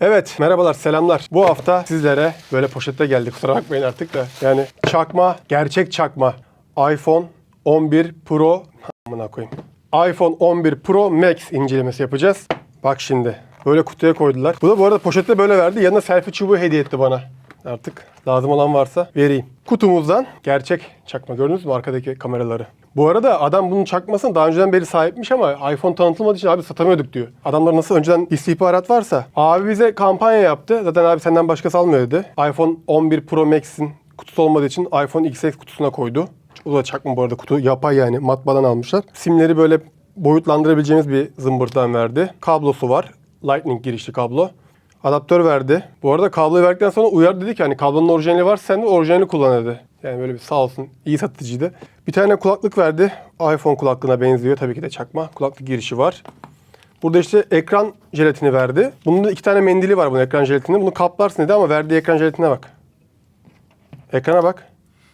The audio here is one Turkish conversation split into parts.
Evet, merhabalar, selamlar. Bu hafta sizlere böyle poşette geldik. Kusura bakmayın artık da. Yani çakma, gerçek çakma. iPhone 11 Pro, amına koyayım. iPhone 11 Pro Max incelemesi yapacağız. Bak şimdi. Böyle kutuya koydular. Bu da bu arada poşette böyle verdi. Yanına selfie çubuğu hediye etti bana. Artık lazım olan varsa vereyim. Kutumuzdan gerçek çakma. Gördünüz mü arkadaki kameraları? Bu arada adam bunun çakmasını daha önceden beri sahipmiş ama iPhone tanıtılmadığı için abi satamıyorduk diyor. Adamlar nasıl önceden istihbarat varsa. Abi bize kampanya yaptı. Zaten abi senden başkası almıyor dedi. iPhone 11 Pro Max'in kutusu olmadığı için iPhone XS kutusuna koydu. O da çakma bu arada kutu. Yapay yani matbaadan almışlar. Simleri böyle boyutlandırabileceğimiz bir zımbırttan verdi. Kablosu var. Lightning girişli kablo. Adaptör verdi. Bu arada kabloyu verdikten sonra uyar dedi ki hani kablonun orijinali varsa sen de orijinali kullan dedi. Yani böyle bir sağ olsun iyi satıcıydı. Bir tane kulaklık verdi. iPhone kulaklığına benziyor. Tabii ki de çakma. Kulaklık girişi var. Burada işte ekran jelatini verdi. Bunun da iki tane mendili var bunun ekran jelatini. Bunu kaplarsın dedi ama verdiği ekran jelatine bak. Ekrana bak.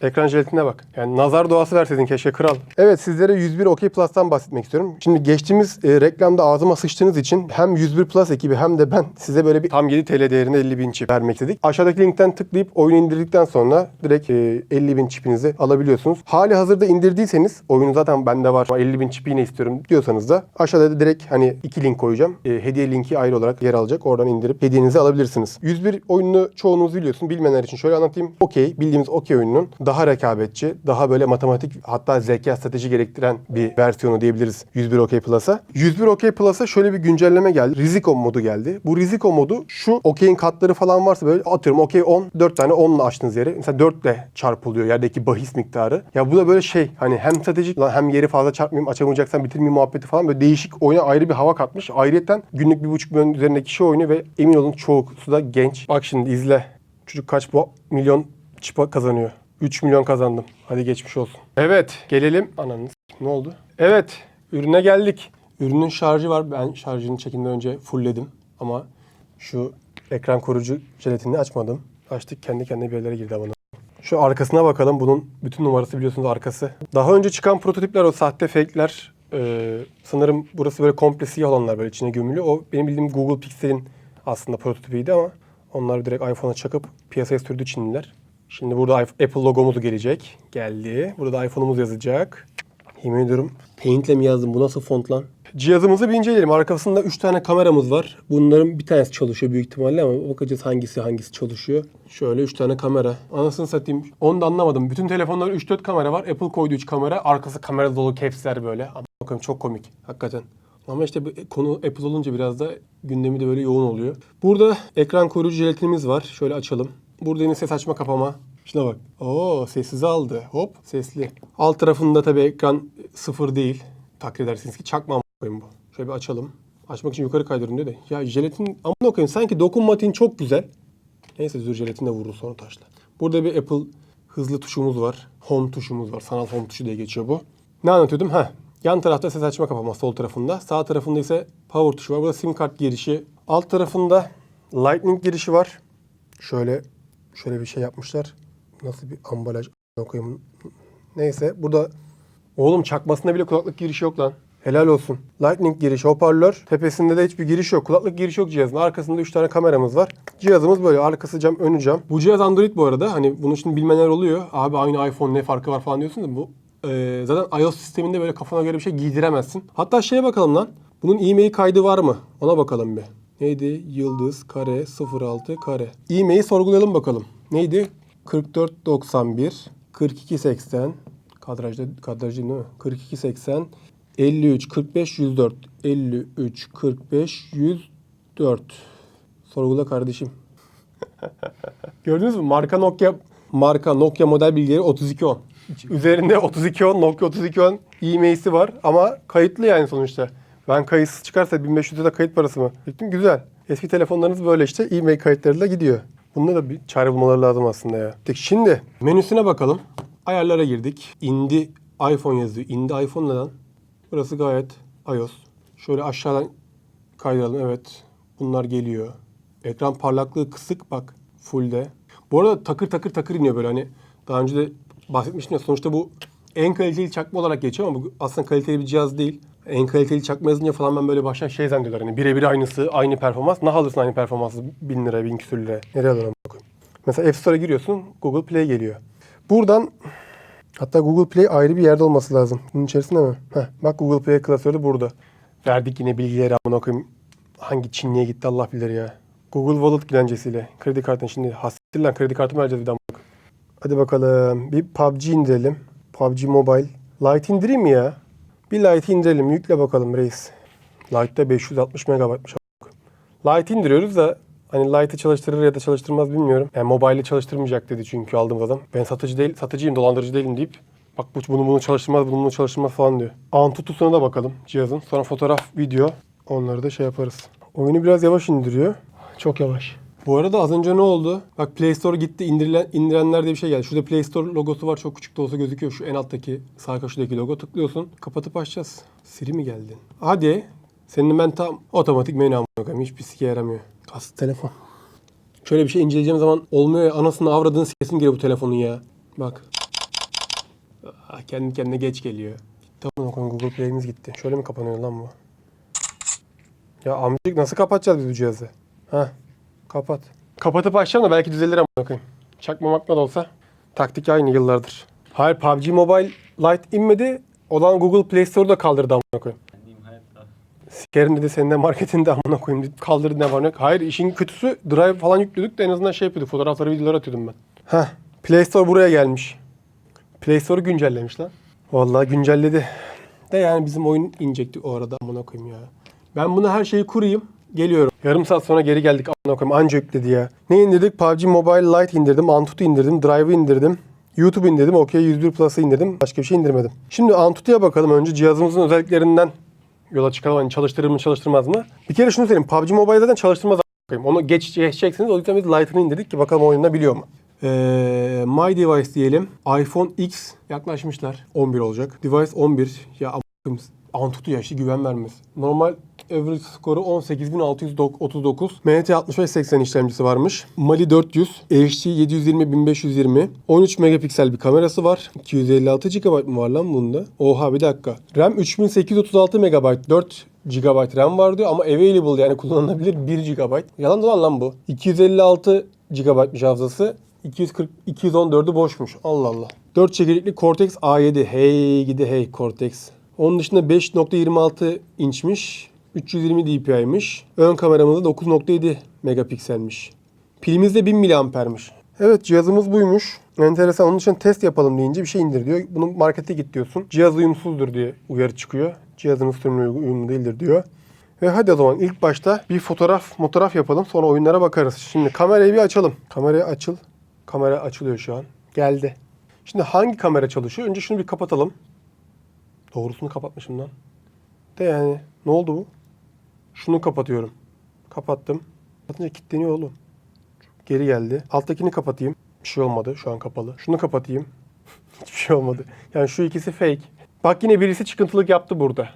Ekran jelatine bak. Yani nazar doğası verseydin keşke kral. Evet sizlere 101 OK Plus'tan bahsetmek istiyorum. Şimdi geçtiğimiz e, reklamda ağzıma sıçtığınız için hem 101 Plus ekibi hem de ben size böyle bir tam 7 TL değerinde 50 bin çip vermek istedik. Aşağıdaki linkten tıklayıp oyunu indirdikten sonra direkt e, 50 bin çipinizi alabiliyorsunuz. Hali hazırda indirdiyseniz oyunu zaten bende var ama 50 bin çipi yine istiyorum diyorsanız da aşağıda da direkt hani iki link koyacağım. E, hediye linki ayrı olarak yer alacak. Oradan indirip hediyenizi alabilirsiniz. 101 oyununu çoğunuz biliyorsun. Bilmeyenler için şöyle anlatayım. Okey, bildiğimiz okey oyununun daha rekabetçi, daha böyle matematik hatta zeka strateji gerektiren bir versiyonu diyebiliriz 101 OK Plus'a. 101 OK Plus'a şöyle bir güncelleme geldi. Riziko modu geldi. Bu Riziko modu şu okey'in katları falan varsa böyle atıyorum okey 10, 4 tane 10'la açtığınız yeri. Mesela 4 ile çarpılıyor yerdeki bahis miktarı. Ya bu da böyle şey hani hem stratejik hem yeri fazla çarpmayayım açamayacaksan bitirmeyeyim muhabbeti falan böyle değişik oyuna ayrı bir hava katmış. Ayrıyeten günlük bir buçuk milyon üzerindeki kişi oynuyor ve emin olun çoğusu da genç. Bak şimdi izle. Çocuk kaç bu milyon çipa kazanıyor. 3 milyon kazandım. Hadi geçmiş olsun. Evet gelelim. Ananız ne oldu? Evet ürüne geldik. Ürünün şarjı var. Ben şarjını çekimden önce fullledim. Ama şu ekran koruyucu jelatinini açmadım. Açtık kendi kendine bir yerlere girdi ama. Şu arkasına bakalım. Bunun bütün numarası biliyorsunuz arkası. Daha önce çıkan prototipler o sahte fake'ler e, sanırım burası böyle komple siyah olanlar böyle içine gömülü. O benim bildiğim Google Pixel'in aslında prototipiydi ama onlar direkt iPhone'a çakıp piyasaya sürdü Çinliler. Şimdi burada Apple logomuz gelecek. Geldi. Burada da iPhone'umuz yazacak. Yemin ediyorum Paint'le mi yazdım? Bu nasıl font lan? Cihazımızı bir inceleyelim. Arkasında 3 tane kameramız var. Bunların bir tanesi çalışıyor büyük ihtimalle ama bakacağız hangisi hangisi çalışıyor. Şöyle 3 tane kamera. Anasını satayım. Onu da anlamadım. Bütün telefonların 3-4 kamera var. Apple koydu 3 kamera. Arkası kamera dolu capsler böyle. Ama bakın çok komik. Hakikaten. Ama işte konu Apple olunca biraz da gündemi de böyle yoğun oluyor. Burada ekran koruyucu jelatinimiz var. Şöyle açalım. Burada yine ses açma kapama. Şuna bak. Oo sessize aldı. Hop sesli. Alt tarafında tabii ekran sıfır değil. Takdir edersiniz ki çakma koyayım bu. Şöyle bir açalım. Açmak için yukarı kaydırın diyor da. Ya jelatin amına koyayım sanki dokunmatiğin çok güzel. Neyse zür jelatin de vurur sonra taşla. Burada bir Apple hızlı tuşumuz var. Home tuşumuz var. Sanal home tuşu diye geçiyor bu. Ne anlatıyordum? Ha. Yan tarafta ses açma kapama sol tarafında. Sağ tarafında ise power tuşu var. Burada sim kart girişi. Alt tarafında lightning girişi var. Şöyle şöyle bir şey yapmışlar. Nasıl bir ambalaj koyayım. Neyse burada oğlum çakmasında bile kulaklık girişi yok lan. Helal olsun. Lightning girişi, hoparlör. Tepesinde de hiçbir giriş yok. Kulaklık girişi yok cihazın. Arkasında 3 tane kameramız var. Cihazımız böyle. Arkası cam, önü cam. Bu cihaz Android bu arada. Hani bunu şimdi bilmeyenler oluyor. Abi aynı iPhone ne farkı var falan diyorsun da bu e, zaten iOS sisteminde böyle kafana göre bir şey giydiremezsin. Hatta şeye bakalım lan. Bunun e-mail kaydı var mı? Ona bakalım bir. Neydi? Yıldız kare 06 kare. E-mail'i sorgulayalım bakalım. Neydi? 4491 4280 kadrajda kadraj değil mi? 4280 53 45 104 53 45 104 Sorgula kardeşim. Gördünüz mü? Marka Nokia marka Nokia model bilgileri 3210. Üzerinde 3210 Nokia 3210 e-mail'si var ama kayıtlı yani sonuçta. Ben kayıtsız çıkarsa 1500 lira kayıt parası mı? Gittim güzel. Eski telefonlarınız böyle işte e-mail kayıtlarıyla gidiyor. Bunda da bir çare bulmaları lazım aslında ya. Şimdi menüsüne bakalım. Ayarlara girdik. Indi iPhone yazıyor. Indi iPhone neden? Burası gayet iOS. Şöyle aşağıdan kaydıralım. Evet. Bunlar geliyor. Ekran parlaklığı kısık bak. Full'de. Bu arada takır takır takır iniyor böyle hani. Daha önce de bahsetmiştim ya sonuçta bu en kaliteli çakma olarak geçiyor ama bu aslında kaliteli bir cihaz değil. En kaliteli çakma yazınca falan ben böyle baştan şey zannediyorlar. Hani birebir aynısı, aynı performans. Ne alırsın aynı performansı? 1000 lira, 1000 küsür lira. Nereye alırım? Mesela App Store'a giriyorsun, Google Play geliyor. Buradan hatta Google Play ayrı bir yerde olması lazım. Bunun içerisinde mi? Heh, bak Google Play klasörü burada. Verdik yine bilgileri amına koyayım. Hangi Çinli'ye gitti Allah bilir ya. Google Wallet güvencesiyle. Kredi kartın şimdi hasrettir lan kredi kartı vereceğiz bir daha. Hadi bakalım. Bir PUBG indirelim. PUBG Mobile. Lite indireyim mi ya? Bir Lite indirelim. Yükle bakalım reis. Lite'da 560 megabaytmış. Lite indiriyoruz da hani Lite'ı çalıştırır ya da çalıştırmaz bilmiyorum. Yani mobile'i çalıştırmayacak dedi çünkü aldığım adam. Ben satıcı değil, satıcıyım, dolandırıcı değilim deyip bak bu bunu bunu çalıştırmaz, bunu bunu çalıştırmaz falan diyor. Antutu'suna da bakalım cihazın. Sonra fotoğraf, video onları da şey yaparız. Oyunu biraz yavaş indiriyor. Çok yavaş. Bu arada az önce ne oldu? Bak Play Store gitti indirilen, indirenler diye bir şey geldi. Şurada Play Store logosu var. Çok küçük de olsa gözüküyor. Şu en alttaki sağ köşedeki logo tıklıyorsun. Kapatıp açacağız. Siri mi geldin? Hadi. Senin ben tam otomatik menü amına. Hiçbir sike yaramıyor. Kast telefon. Şöyle bir şey inceleyeceğim zaman olmuyor ya. Anasını avradını sikesin geliyor bu telefonun ya. Bak. Ah, kendi kendine geç geliyor. Amına koyayım. Google Play'imiz gitti. Şöyle mi kapanıyor lan bu? Ya amcık nasıl kapatacağız biz bu cihazı? Heh. Kapat. Kapatıp açacağım da belki düzelir amına koyayım. Çakma makma da olsa. Taktik aynı yıllardır. Hayır PUBG Mobile Lite inmedi. Olan Google Play Store'u da kaldırdı amına koyayım. Sikerim dedi senin de marketinde amına koyayım dedi. Kaldırdı ne var ne yok. Hayır işin kötüsü Drive falan yüklüyorduk da en azından şey yapıyorduk. Fotoğrafları videoları atıyordum ben. Heh. Play Store buraya gelmiş. Play Store'u güncellemiş lan. Vallahi güncelledi. De yani bizim oyun inecekti o arada amına koyayım ya. Ben bunu her şeyi kurayım. Geliyorum. Yarım saat sonra geri geldik koyayım. Anca yükledi ya. Ne indirdik? PUBG Mobile Lite indirdim. Antutu indirdim. Drive'ı indirdim. YouTube indirdim. OK 101 Plus'ı indirdim. Başka bir şey indirmedim. Şimdi Antutu'ya bakalım önce cihazımızın özelliklerinden yola çıkalım. Hani çalıştırır mı çalıştırmaz mı? Bir kere şunu söyleyeyim. PUBG Mobile zaten çalıştırmaz. Onu geç geçeceksiniz. O yüzden biz Lite'ını indirdik ki bakalım oyunda biliyor mu? Ee, My Device diyelim. iPhone X yaklaşmışlar. 11 olacak. Device 11. Ya Antutu ya işte güven vermez. Normal average skoru 18.639. MT 6580 işlemcisi varmış. Mali 400. HD 720 1520. 13 megapiksel bir kamerası var. 256 GB mı var lan bunda? Oha bir dakika. RAM 3836 MB. 4 GB RAM var diyor ama available yani kullanılabilir 1 GB. Yalan dolan lan bu. 256 GB'mış hafızası. 240 214'ü boşmuş. Allah Allah. 4 çekirdekli Cortex A7. Hey gidi hey Cortex. Onun dışında 5.26 inçmiş. 320 dpi'ymiş. Ön kameramız da 9.7 megapikselmiş. Pilimiz de 1000 miliampermiş. Evet cihazımız buymuş. Enteresan. Onun için test yapalım deyince bir şey indir diyor. Bunu markete git diyorsun. Cihaz uyumsuzdur diye uyarı çıkıyor. Cihazınız sürümüne uyumlu değildir diyor. Ve hadi o zaman ilk başta bir fotoğraf fotoğraf yapalım. Sonra oyunlara bakarız. Şimdi kamerayı bir açalım. Kamerayı açıl. Kamera açılıyor şu an. Geldi. Şimdi hangi kamera çalışıyor? Önce şunu bir kapatalım. Doğrusunu kapatmışım lan. De yani ne oldu bu? Şunu kapatıyorum. Kapattım. Kapatınca kilitleniyor oğlum. Geri geldi. Alttakini kapatayım. Bir şey olmadı. Şu an kapalı. Şunu kapatayım. Hiçbir şey olmadı. Yani şu ikisi fake. Bak yine birisi çıkıntılık yaptı burada.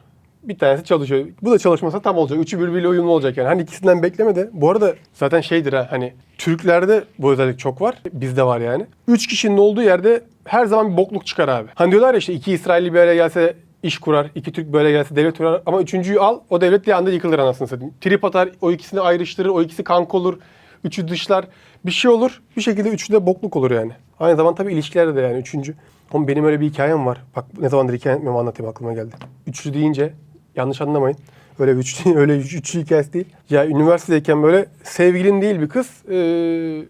Bir tanesi çalışıyor. Bu da çalışmasa tam olacak. Üçü birbiriyle uyumlu olacak yani. Hani ikisinden bekleme de. Bu arada zaten şeydir ha hani Türklerde bu özellik çok var. Bizde var yani. Üç kişinin olduğu yerde her zaman bir bokluk çıkar abi. Hani diyorlar ya işte iki İsrailli bir araya gelse iş kurar. iki Türk böyle gelse devlet kurar. Ama üçüncüyü al o devlet bir anda yıkılır anasını satayım. Trip atar o ikisini ayrıştırır. O ikisi kank olur. Üçü dışlar. Bir şey olur. Bir şekilde üçü de bokluk olur yani. Aynı zaman tabii ilişkilerde de yani üçüncü. Ama benim öyle bir hikayem var. Bak ne zamandır hikaye etmiyorum anlatayım aklıma geldi. Üçlü deyince yanlış anlamayın. Öyle bir üçlü, öyle üç, üçlü hikayesi değil. Ya üniversitedeyken böyle sevgilin değil bir kız. eee,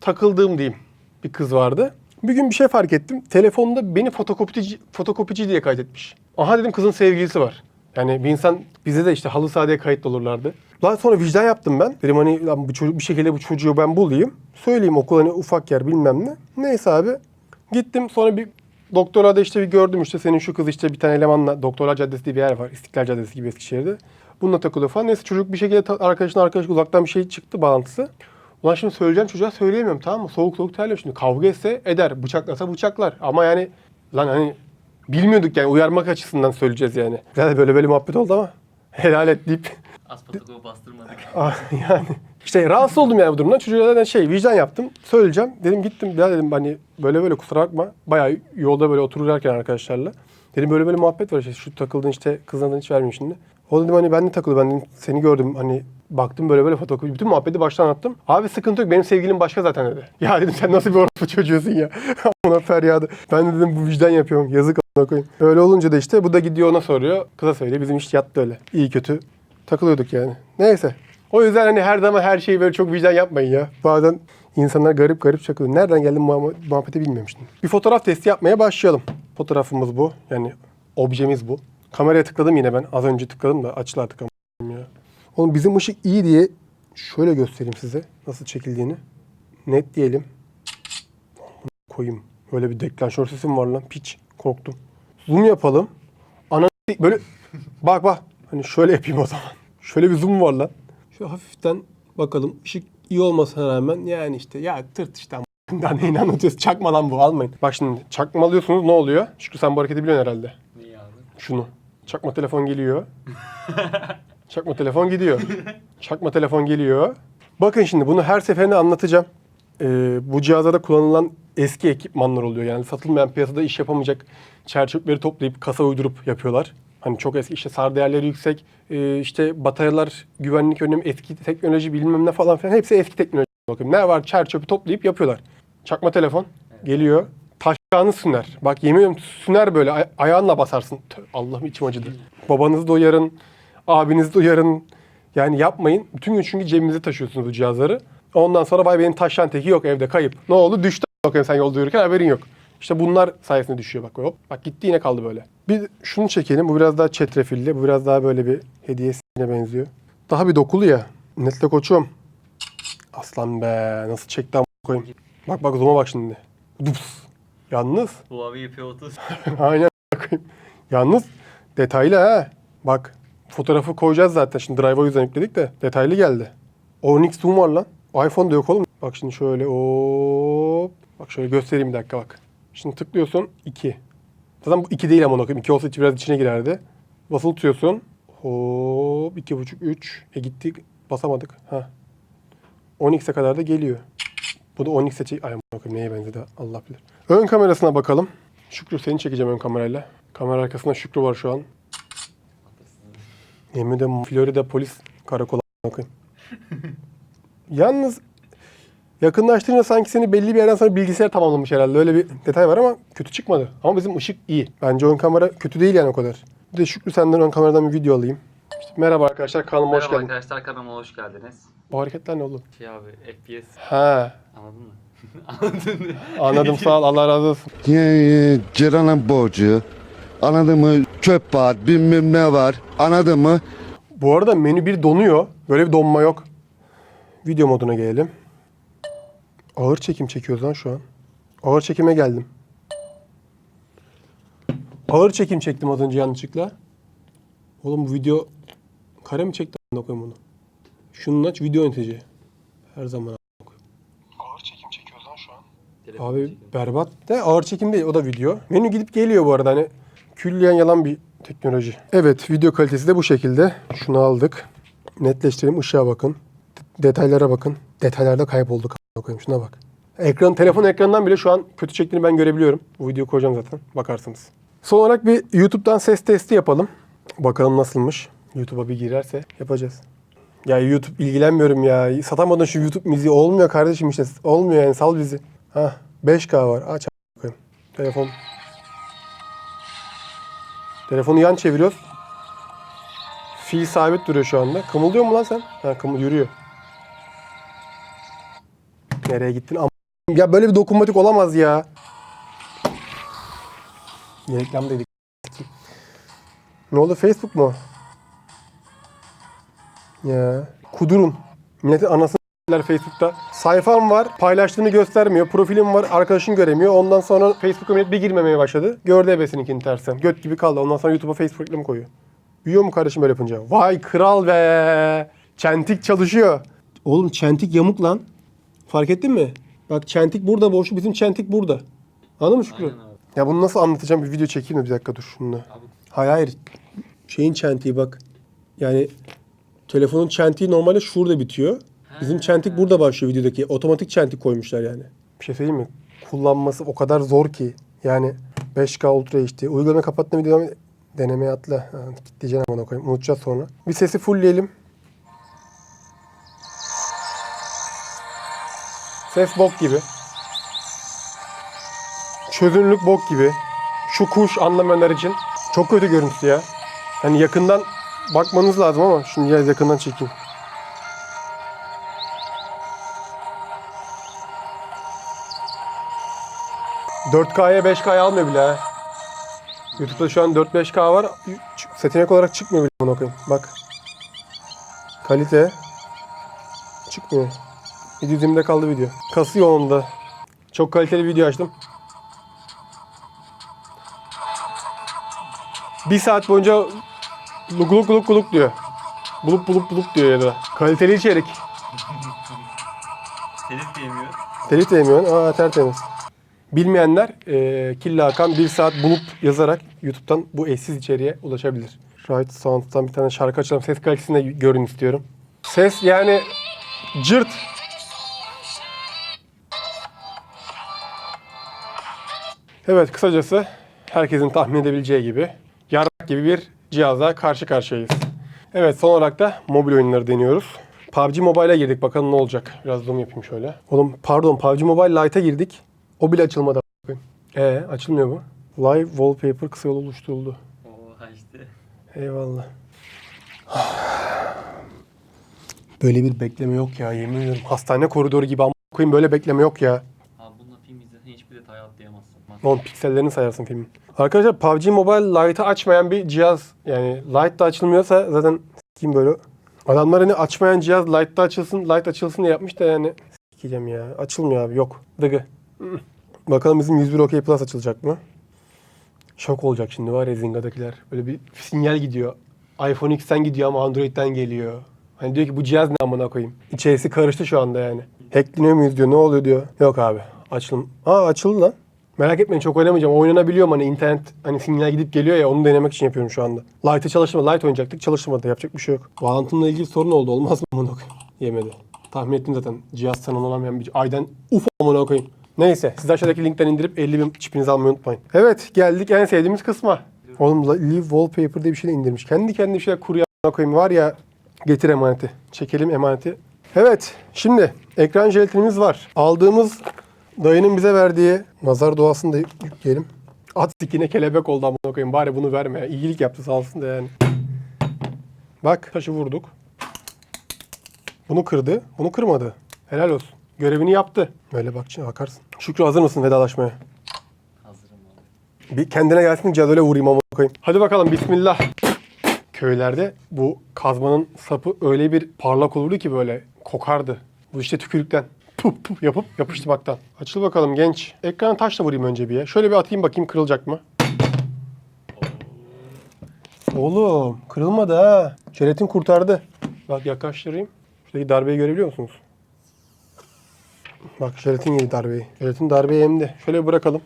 takıldığım diyeyim bir kız vardı. Bir gün bir şey fark ettim. Telefonda beni fotokopici, fotokopici diye kaydetmiş. Aha dedim kızın sevgilisi var. Yani bir insan bize de işte halı sahaya kayıtlı olurlardı. Daha sonra vicdan yaptım ben. Dedim hani lan bu çocuk bir şekilde bu çocuğu ben bulayım. Söyleyeyim okul hani ufak yer bilmem ne. Neyse abi. Gittim sonra bir doktora da işte bir gördüm işte senin şu kız işte bir tane elemanla Doktorlar Caddesi diye bir yer var. İstiklal Caddesi gibi Eskişehir'de. Bununla takılıyor falan. Neyse çocuk bir şekilde arkadaşın arkadaş uzaktan bir şey çıktı bağlantısı. Ulan şimdi söyleyeceğim çocuğa söyleyemiyorum tamam mı? Soğuk soğuk terliyor şimdi. Kavga etse eder. Bıçaklasa bıçaklar. Ama yani lan hani bilmiyorduk yani uyarmak açısından söyleyeceğiz yani. Güzel böyle böyle muhabbet oldu ama helal et deyip protokol bastırmadık. Ah, yani işte rahatsız oldum yani bu durumdan. Çocuğa zaten şey vicdan yaptım. Söyleyeceğim. Dedim gittim. Ya dedim hani böyle böyle kusura bakma. Bayağı yolda böyle otururken arkadaşlarla. Dedim böyle böyle muhabbet var işte şu takıldın işte kızın adını hiç vermeyeyim şimdi. O dedim hani ben de takıldı ben dedim, seni gördüm hani baktım böyle böyle fotoğrafı. Bütün muhabbeti baştan anlattım. Abi sıkıntı yok benim sevgilim başka zaten dedi. Ya dedim sen nasıl bir orospu çocuğusun ya. Ona feryadı. Ben de dedim bu vicdan yapıyorum. Yazık a**ına koyayım. Öyle olunca da işte bu da gidiyor ona soruyor. Kıza söylüyor. Bizim iş yattı öyle. İyi kötü takılıyorduk yani. Neyse. O yüzden hani her zaman her şeyi böyle çok vicdan yapmayın ya. Bazen insanlar garip garip çakılıyor. Nereden geldi muha- muhabbeti şimdi. Bir fotoğraf testi yapmaya başlayalım. Fotoğrafımız bu. Yani objemiz bu. Kameraya tıkladım yine ben. Az önce tıkladım da açıldı artık ama ya. Oğlum bizim ışık iyi diye şöyle göstereyim size nasıl çekildiğini. Net diyelim. Koyayım. Böyle bir deklanşör sesim var lan. Piç. Korktum. Zoom yapalım. Ana böyle bak bak. Hani şöyle yapayım o zaman. Şöyle bir zoom var lan. Şöyle hafiften bakalım. Işık iyi olmasına rağmen yani işte ya tırt işte. Daha neyini anlatıyorsun? Çakma lan bu almayın. Bak şimdi çakma alıyorsunuz ne oluyor? Şükrü sen bu hareketi biliyorsun herhalde. Niye abi? Şunu. Çakma telefon geliyor. Çakma telefon gidiyor. Çakma telefon geliyor. Bakın şimdi bunu her seferinde anlatacağım. Ee, bu cihazlarda kullanılan eski ekipmanlar oluyor. Yani satılmayan piyasada iş yapamayacak çerçöpleri toplayıp kasa uydurup yapıyorlar. Hani çok eski işte SAR değerleri yüksek, ee, işte bataryalar, güvenlik önlemi, eski teknoloji bilmem ne falan filan hepsi eski teknoloji. Bakın ne var çerçöpü toplayıp yapıyorlar. Çakma telefon geliyor. Taşağını süner. Bak yemin ediyorum böyle. Ay- ayağınla basarsın. Tö- Allah'ım içim acıdı. Babanızı da uyarın. Abinizi de uyarın. Yani yapmayın. Bütün gün çünkü cebinize taşıyorsunuz bu cihazları. Ondan sonra vay benim taşan teki yok evde kayıp. Ne oldu? Düştü. Bakın sen yolda yürürken haberin yok. İşte bunlar sayesinde düşüyor bak. Hop bak gitti yine kaldı böyle. Bir şunu çekelim. Bu biraz daha çetrefilli. Bu biraz daha böyle bir hediyesine benziyor. Daha bir dokulu ya. Netle koçum. Aslan be. Nasıl çekti koyayım. Bak bak zoom'a bak şimdi. Dups. Yalnız. Huawei P30. Aynen bakayım. Yalnız detaylı ha. Bak fotoğrafı koyacağız zaten. Şimdi Drive'a yüzden yükledik de detaylı geldi. Onyx Zoom var lan. iPhone'da yok oğlum. Bak şimdi şöyle hop. Bak şöyle göstereyim bir dakika bak. Şimdi tıklıyorsun 2. Zaten bu 2 değil ama bakayım. 2 olsa içi biraz içine girerdi. Basılı tutuyorsun. Hop 2.5 3. E gittik basamadık. Ha. 10x'e kadar da geliyor. Bu da 10x'e çek... Ay neye benzedi Allah bilir. Ön kamerasına bakalım. Şükrü seni çekeceğim ön kamerayla. Kamera arkasında Şükrü var şu an. Yemin ederim Florida polis karakola bakayım. Yalnız yakınlaştırınca sanki seni belli bir yerden sonra bilgisayar tamamlamış herhalde. Öyle bir detay var ama kötü çıkmadı. Ama bizim ışık iyi. Bence ön kamera kötü değil yani o kadar. Bir de Şükrü senden ön kameradan bir video alayım. İşte merhaba arkadaşlar kanalıma hoş Merhaba geldin. arkadaşlar kanalıma hoş geldiniz. Bu hareketler ne oğlum? Şey abi FPS Ha anladın mı? Anladın mı? anladım sağ ol Allah razı olsun. Yani Ceren'in borcu. Anladın mı? Çöp var, bilmem ne var. Anladın mı? Bu arada menü bir donuyor. Böyle bir donma yok. Video moduna gelelim. Ağır çekim çekiyoruz lan şu an. Ağır çekime geldim. Ağır çekim çektim az önce yanlışlıkla. Oğlum bu video kare mi çekti koyayım bunu? Şunun aç video yönetici. Her zaman a**ına koyayım. Ağır çekim çekiyoruz lan şu an. Telefon Abi berbat. De ağır çekim değil o da video. Menü gidip geliyor bu arada hani külliyen yalan bir teknoloji. Evet video kalitesi de bu şekilde. Şunu aldık. Netleştirelim ışığa bakın. Detaylara bakın. Detaylarda kaybolduk. koyayım şuna bak. Ekran, telefon ekranından bile şu an kötü çektiğini ben görebiliyorum. Bu videoyu koyacağım zaten. Bakarsınız. Son olarak bir YouTube'dan ses testi yapalım. Bakalım nasılmış. YouTube'a bir girerse yapacağız. Ya YouTube ilgilenmiyorum ya. Satamadan şu YouTube müziği olmuyor kardeşim işte. Olmuyor yani sal bizi. Hah 5K var. Aç koyayım. Telefon. Telefonu yan çeviriyoruz. Fil sabit duruyor şu anda. Kımıldıyor mu lan sen? Ha kımıl yürüyor. Nereye gittin? Am- ya böyle bir dokunmatik olamaz ya. Reklam dedik. Ne oldu Facebook mu? Ya kudurun. Milletin anasını Facebook'ta. Sayfam var, paylaştığını göstermiyor. Profilim var, arkadaşın göremiyor. Ondan sonra Facebook'a millet bir girmemeye başladı. Gördü ebesininkini tersen. Göt gibi kaldı. Ondan sonra YouTube'a Facebook reklamı koyuyor. Büyüyor mu kardeşim böyle yapınca? Vay kral be! Çentik çalışıyor. Oğlum çentik yamuk lan. Fark ettin mi? Bak çentik burada boşluk, bizim çentik burada. Anladın mı Şükrü? Ya bunu nasıl anlatacağım? Bir video çekeyim mi? Bir dakika dur şununla. Abi Hayır hayır. Şeyin çentiği bak. Yani telefonun çentiği normalde şurada bitiyor. Bizim çentik burada başlıyor videodaki. Otomatik çentik koymuşlar yani. Bir şey söyleyeyim mi? Kullanması o kadar zor ki. Yani 5K Ultra HD. Uygulama kapattığım videomu denemeye atla. Ha, Kitleyeceğim amına koyayım. Unutacağız sonra. Bir sesi fullleyelim. Ses bok gibi. Çözünürlük bok gibi. Şu kuş anlamayanlar için çok kötü görüntüsü ya. Hani yakından bakmanız lazım ama şimdi yakından çekeyim. ...4K'ya 5K'ya almıyor bile ha. YouTube'da şu an 4-5K var. Seçenek olarak çıkmıyor bile bunu koyayım. Bak. Kalite. Çıkmıyor. 720'de kaldı video. Kasıyor onda. Çok kaliteli video açtım. Bir saat boyunca luk luk luk luk diyor. Bulup bulup bulup diyor ya da. Kaliteli içerik. Telif yemiyor. Telif de yemiyorsun. Aa tertemiz. Bilmeyenler e, Killa Hakan bir saat bulup yazarak YouTube'dan bu eşsiz içeriğe ulaşabilir. Right Sound'dan bir tane şarkı açalım. Ses kalitesini de görün istiyorum. Ses yani cırt. Evet kısacası herkesin tahmin edebileceği gibi yarrak gibi bir cihazla karşı karşıyayız. Evet son olarak da mobil oyunları deniyoruz. PUBG Mobile'a girdik bakalım ne olacak. Biraz zoom yapayım şöyle. Oğlum pardon PUBG Mobile Lite'a girdik. O bile açılmadı. Ee açılmıyor bu. Live wallpaper kısa yol oluşturuldu. Oha işte. Eyvallah. Böyle bir bekleme yok ya yemin ediyorum. Hastane koridoru gibi ama koyayım böyle bekleme yok ya. Abi bununla film izlesen hiçbir detay atlayamazsın. Oğlum piksellerini sayarsın filmin. Arkadaşlar PUBG Mobile Lite'ı açmayan bir cihaz. Yani Lite'da açılmıyorsa zaten kim böyle. Adamlar hani açmayan cihaz Lite'da açılsın, Lite açılsın diye yapmış da yani sikeceğim ya. Açılmıyor abi yok. Dıgı. Bakalım bizim 101 OK Plus açılacak mı? Şok olacak şimdi var ya Zinga'dakiler. Böyle bir sinyal gidiyor. iPhone X'ten gidiyor ama Android'den geliyor. Hani diyor ki bu cihaz ne amına koyayım. İçerisi karıştı şu anda yani. Hackleniyor muyuz diyor. Ne oluyor diyor. Yok abi. Açılım. Aa açıldı lan. Merak etmeyin çok oynamayacağım. Oynanabiliyorum hani internet hani sinyal gidip geliyor ya onu denemek için yapıyorum şu anda. Lite'ı çalıştırma. Light oynayacaktık. Çalıştırmadı. Yapacak bir şey yok. Bağlantımla ilgili sorun oldu. Olmaz mı amına koyayım? Yemedi. Tahmin ettim zaten. Cihaz tanımlanamayan bir aydan uf amına koyayım. Neyse siz aşağıdaki linkten indirip 50 bin çipinizi almayı unutmayın. Evet geldik en sevdiğimiz kısma. Oğlum Live Wallpaper diye bir şey indirmiş. Kendi kendine bir şeyler kuruyor koyayım. Var ya getir emaneti. Çekelim emaneti. Evet şimdi ekran jelatinimiz var. Aldığımız dayının bize verdiği nazar doğasını da yükleyelim. At sikine kelebek oldu amına koyayım. Bari bunu verme. ya. İyilik yaptı sağ olsun da yani. Bak taşı vurduk. Bunu kırdı. Bunu kırmadı. Helal olsun. Görevini yaptı. Böyle bak şimdi bakarsın. Şükrü hazır mısın vedalaşmaya? hazırım abi. Bir kendine gelsin cihaz öyle vurayım ama koyayım. Hadi bakalım bismillah. Köylerde bu kazmanın sapı öyle bir parlak olurdu ki böyle kokardı. Bu işte tükürükten. Pup pup yapıp yapıştırmaktan. Açıl bakalım genç. Ekrana taşla vurayım önce bir ya. Şöyle bir atayım bakayım kırılacak mı? Oğlum kırılmadı ha. Jelatin kurtardı. Bak yaklaştırayım. Şuradaki darbeyi görebiliyor musunuz? Bak jelatin yedi darbeyi. Jelatin darbeyi emdi. Şöyle bırakalım.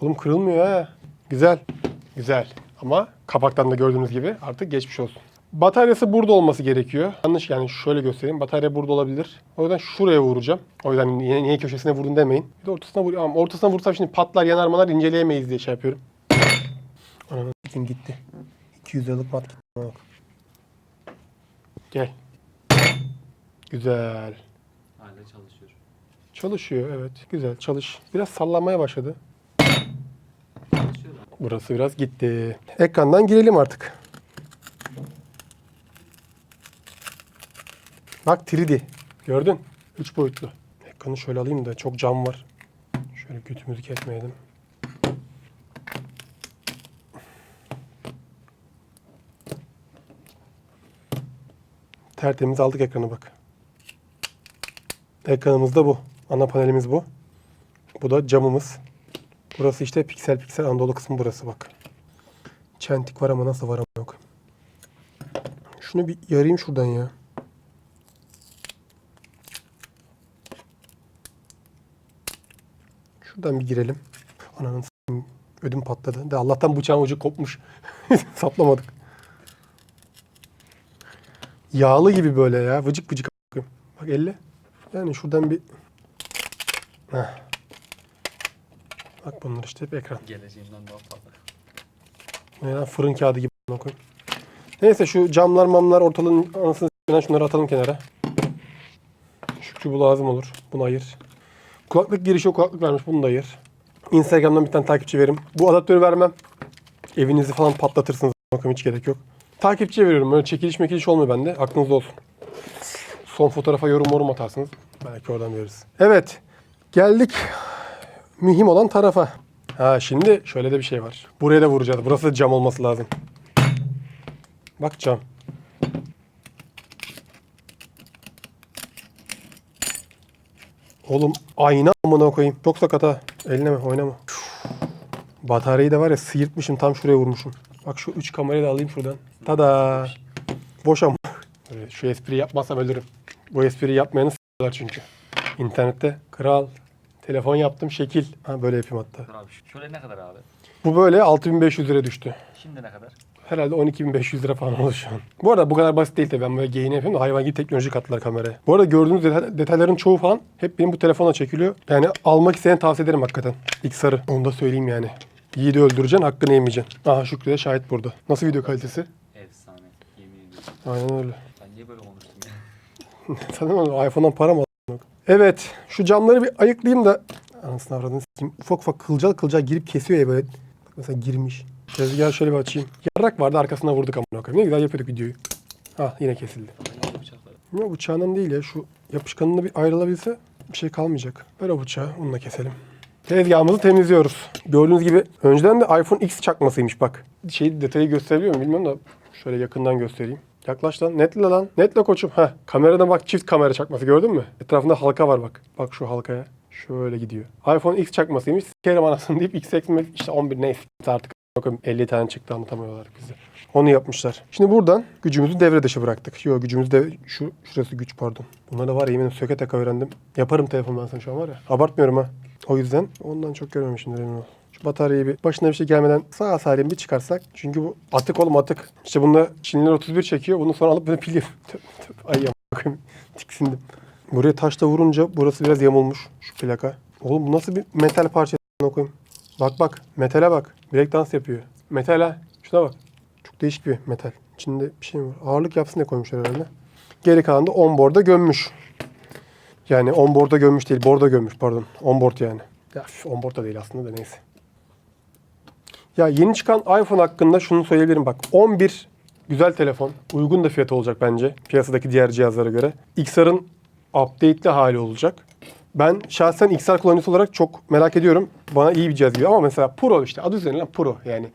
Oğlum kırılmıyor ha. Güzel. Güzel. Ama kapaktan da gördüğünüz gibi artık geçmiş olsun. Bataryası burada olması gerekiyor. Yanlış yani şöyle göstereyim. Batarya burada olabilir. O yüzden şuraya vuracağım. O yüzden niye, niye köşesine vurdun demeyin. Bir de ortasına vuruyor. Ama ortasına vursam şimdi patlar yanar manar inceleyemeyiz diye şey yapıyorum. Ananı s**eyim gitti. 200 liralık mat gitti. Gel. Güzel. Hala çalışıyor. Çalışıyor evet. Güzel çalış. Biraz sallanmaya başladı. Çalışıyor da. Burası biraz gitti. Ekrandan girelim artık. Bak 3D. Gördün? 3 boyutlu. Ekranı şöyle alayım da çok cam var. Şöyle götümüzü kesmeyelim. Tertemiz aldık ekranı bak. Ekranımız da bu. Ana panelimiz bu. Bu da camımız. Burası işte piksel piksel Anadolu kısmı burası bak. Çentik var ama nasıl var ama yok. Şunu bir yarayım şuradan ya. Şuradan bir girelim. Ananın ödüm patladı. De Allah'tan bıçağın ucu kopmuş. Saplamadık. Yağlı gibi böyle ya. Vıcık vıcık. Bak elle. Yani şuradan bir... Heh. Bak bunlar işte hep ekran. Geleceğimden daha fazla. Neden fırın kağıdı gibi koyayım. Neyse şu camlar mamlar ortalığın anasını s***den şunları atalım kenara. Şükrü bu lazım olur. Bunu ayır. Kulaklık girişi o kulaklık vermiş. Bunu da ayır. Instagram'dan bir tane takipçi verim. Bu adaptörü vermem. Evinizi falan patlatırsınız. Bakın hiç gerek yok. Takipçiye veriyorum. Böyle çekiliş mekiliş olmuyor bende. Aklınızda olsun. Son fotoğrafa yorum yorum atarsınız. Belki oradan veririz. Evet. Geldik mühim olan tarafa. Ha şimdi şöyle de bir şey var. Buraya da vuracağız. Burası da cam olması lazım. Bak cam. Oğlum ayna amına koyayım. Çok sakat ha. Eline mi oynama. Üf. Bataryayı da var ya sıyırtmışım tam şuraya vurmuşum. Bak şu üç kamerayı da alayım şuradan. Tada. Boş ama. Şu espri yapmazsam ölürüm. Bu espriyi yapmayanı s***lar çünkü. İnternette kral telefon yaptım şekil. Ha böyle yapayım hatta. Abi şöyle ne kadar abi? Bu böyle 6500 lira düştü. Şimdi ne kadar? Herhalde 12.500 lira falan oldu şu an. Bu arada bu kadar basit değil tabii. Ben böyle geyini yapıyorum da hayvan gibi teknoloji kattılar kameraya. Bu arada gördüğünüz detay- detayların çoğu falan hep benim bu telefonla çekiliyor. Yani almak isteyeni tavsiye ederim hakikaten. XR'ı. Onu da söyleyeyim yani. Yiğidi öldüreceksin, hakkını yemeyeceksin. Aha Şükrü de şahit burada. Nasıl video kalitesi? Efsane. Yemin ediyorum. Aynen öyle. Ben niye böyle ya? Sen de iPhone'dan para mı aldın? Evet. Şu camları bir ayıklayayım da. Anasını avradını s**eyim. Ufak ufak kılcal kılcal girip kesiyor ya böyle. Bak mesela girmiş. Tezgahı şöyle bir açayım. Yarrak vardı arkasına vurduk amına koyayım. Ne güzel yapıyorduk videoyu. Ha yine kesildi. Ya bıçağından değil ya. Şu yapışkanında bir ayrılabilse bir şey kalmayacak. Ver o bıçağı. Onu da keselim. Tezgahımızı temizliyoruz. Gördüğünüz gibi önceden de iPhone X çakmasıymış bak. Şey detayı gösterebiliyor muyum bilmiyorum da şöyle yakından göstereyim. Yaklaş lan. Netle lan. Netle koçum. Heh. Kameradan bak çift kamera çakması gördün mü? Etrafında halka var bak. Bak şu halkaya. Şöyle gidiyor. iPhone X çakmasıymış. Sikerim anasını deyip X ekmek işte 11 neyse artık Bakın 50 tane çıktı anlatamıyorlar bize. Onu yapmışlar. Şimdi buradan gücümüzü devre dışı bıraktık. Yok gücümüzü de şu şurası güç pardon. Bunları var ya yemin söke öğrendim. Yaparım telefon ben sana şu an var ya. Abartmıyorum ha. O yüzden ondan çok görmemişimdir emin ol. Şu bataryayı bir başına bir şey gelmeden sağ salim bir çıkarsak. Çünkü bu atık oğlum atık. İşte bunda Çinliler 31 çekiyor. Bunu sonra alıp böyle pil. Ay bakayım. Tiksindim. Buraya taşla vurunca burası biraz yamulmuş. Şu plaka. Oğlum bu nasıl bir metal parça koyayım. Bak bak metale bak. Break dans yapıyor. Metal ha. Şuna bak. Çok değişik bir metal. İçinde bir şey var? Ağırlık yapsın diye koymuşlar herhalde. Geri kalan da onboard'a gömmüş. Yani onboard'a gömmüş değil, board'a gömmüş pardon. Onboard yani. Ya onboard da değil aslında da neyse. Ya yeni çıkan iPhone hakkında şunu söyleyebilirim bak. 11 güzel telefon. Uygun da fiyatı olacak bence. Piyasadaki diğer cihazlara göre. XR'ın update'li hali olacak. Ben şahsen XR kullanıcısı olarak çok merak ediyorum. Bana iyi bir cihaz gibi ama mesela Pro işte adı üzerine Pro yani.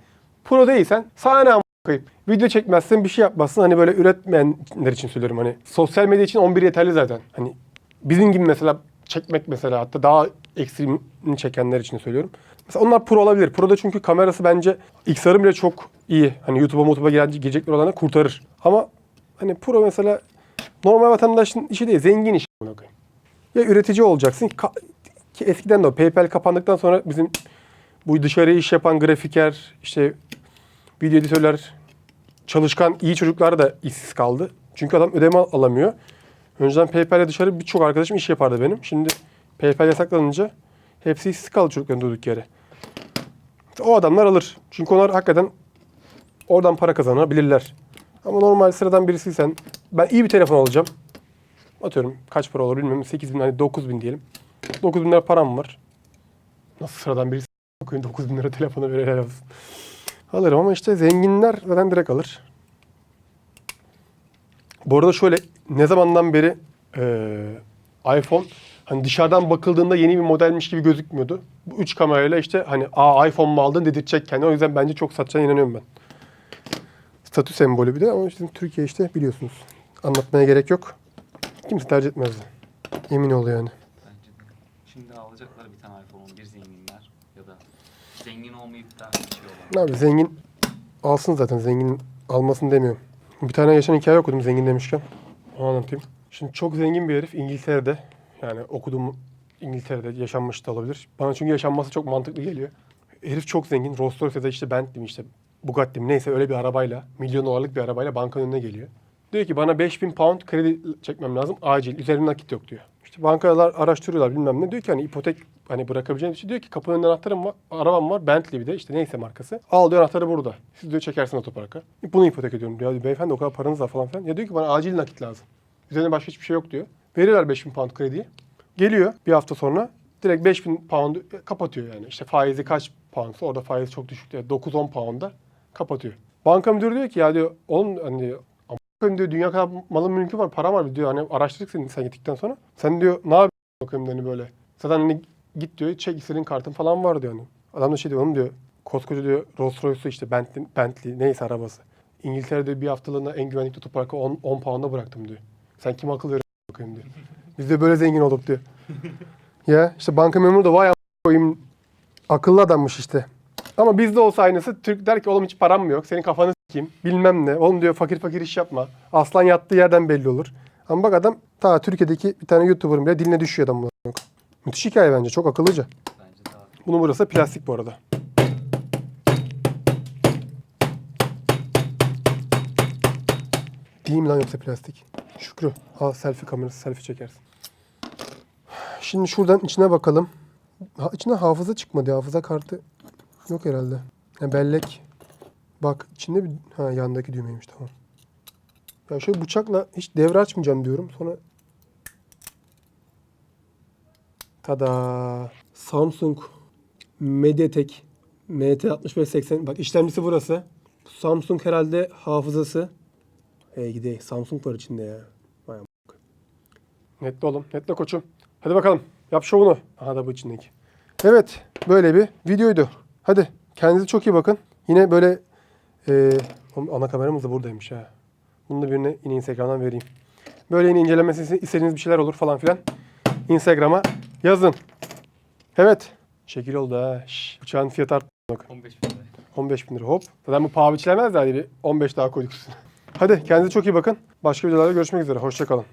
Pro değilsen sana koyayım. Video çekmezsin bir şey yapmazsın. Hani böyle üretmeyenler için söylüyorum hani. Sosyal medya için 11 yeterli zaten. Hani bizim gibi mesela çekmek mesela hatta daha ekstremini çekenler için söylüyorum. Mesela onlar Pro olabilir. Pro'da çünkü kamerası bence XR'ın bile çok iyi. Hani YouTube'a YouTube'a girecekler olanı kurtarır. Ama hani Pro mesela normal vatandaşın işi değil. Zengin işi. Ya üretici olacaksın. Ka- ki eskiden de o PayPal kapandıktan sonra bizim bu dışarıya iş yapan grafiker, işte video editörler, çalışkan iyi çocuklar da işsiz kaldı. Çünkü adam ödeme al- alamıyor. Önceden PayPal'e dışarı birçok arkadaşım iş yapardı benim. Şimdi PayPal yasaklanınca hepsi işsiz kaldı çocukların durduk yere. O adamlar alır. Çünkü onlar hakikaten oradan para kazanabilirler. Ama normal sıradan birisiysen ben iyi bir telefon alacağım. Atıyorum kaç para olur bilmiyorum. 8 bin hani 9 bin diyelim. 9 bin lira param var. Nasıl sıradan birisi koyun 9 bin lira telefonu verir helal olsun. Alırım ama işte zenginler zaten direkt alır. Bu arada şöyle ne zamandan beri eee, iPhone hani dışarıdan bakıldığında yeni bir modelmiş gibi gözükmüyordu. Bu üç kamerayla işte hani aa iPhone mu aldın dedirtecek kendini. O yüzden bence çok satacağına inanıyorum ben. Statü sembolü bir de ama işte Türkiye işte biliyorsunuz. Anlatmaya gerek yok. Kimse tercih etmezdi. Emin ol yani. Bence de. Şimdi alacaklar bir tane iPhone 11 zenginler ya da zengin olmayıp da bir şey Ne abi zengin alsın zaten zengin almasın demiyorum. Bir tane yaşanan hikaye okudum zengin demişken. Onu anlatayım. Şimdi çok zengin bir herif İngiltere'de. Yani okuduğum İngiltere'de yaşanmış da olabilir. Bana çünkü yaşanması çok mantıklı geliyor. Herif çok zengin. Rolls Royce ya da işte Bentley mi işte Bugatti mi neyse öyle bir arabayla, milyon dolarlık bir arabayla bankanın önüne geliyor. Diyor ki bana 5000 pound kredi çekmem lazım acil. Üzerimde nakit yok diyor. İşte bankalar araştırıyorlar bilmem ne. Diyor ki hani ipotek hani bırakabileceğiniz bir şey. Diyor ki kapının önünde anahtarım var. Arabam var. Bentley bir de işte neyse markası. Al diyor anahtarı burada. Siz diyor çekersin otoparka. Bunu ipotek ediyorum diyor. Beyefendi o kadar paranız var falan filan. Ya diyor ki bana acil nakit lazım. Üzerine başka hiçbir şey yok diyor. Veriyorlar 5000 pound krediyi. Geliyor bir hafta sonra direkt 5000 pound kapatıyor yani. İşte faizi kaç poundsa orada faiz çok düşük diyor. 9-10 pound'a kapatıyor. Banka müdürü diyor ki ya diyor oğlum hani diyor, "Amına koyayım diyor dünya kadar malın mülkü var para var diyor hani araştırdık sen gittikten sonra. Sen diyor ne yapıyorsun bakayım hani böyle. Zaten hani git diyor çek istediğin kartın falan var diyor hani. Adam da şey diyor oğlum diyor koskoca diyor Rolls Royce'u işte Bentley, Bentley neyse arabası. İngiltere'de bir haftalığına en güvenlikli otoparka 10, 10 pound'a bıraktım diyor. Sen kim akıl veriyorsun bakayım diyor. Biz de böyle zengin olduk diyor. ya işte banka memuru da vay a- koyayım akıllı adammış işte. Ama bizde olsa aynısı Türk der ki oğlum hiç param mı yok senin kafanı s**eyim bilmem ne. Oğlum diyor fakir fakir iş yapma. Aslan yattığı yerden belli olur. Ama bak adam ta Türkiye'deki bir tane YouTuber'ın bile diline düşüyor adam. bu. Müthiş hikaye bence çok akıllıca. Bence Bunun burası plastik bu arada. Değil mi lan yoksa plastik? Şükrü al selfie kamerası selfie çekersin. Şimdi şuradan içine bakalım. Ha, içine hafıza çıkmadı. Hafıza kartı yok herhalde. Ha, bellek. Bak içinde bir... Ha yandaki düğmeymiş tamam. Ya şöyle bıçakla hiç devre açmayacağım diyorum. Sonra Tada. Samsung Mediatek MT6580. Bak işlemcisi burası. Samsung herhalde hafızası. Hey gidey. Samsung var içinde ya. Netle oğlum. Netle koçum. Hadi bakalım. Yap şovunu. Aha da bu içindeki. Evet. Böyle bir videoydu. Hadi. Kendinize çok iyi bakın. Yine böyle oğlum ana kameramız da buradaymış ha. Bunu da birine yine Instagram'dan vereyim. Böyle yine incelemesi istediğiniz bir şeyler olur falan filan. Instagram'a yazın. Evet. Şekil oldu ha. Şş, uçağın fiyatı arttı. 15 bin lira. 15 bin lira hop. Zaten bu paha biçilemez de hadi bir 15 daha koyduk üstüne. Hadi kendinize çok iyi bakın. Başka videolarda görüşmek üzere. Hoşçakalın.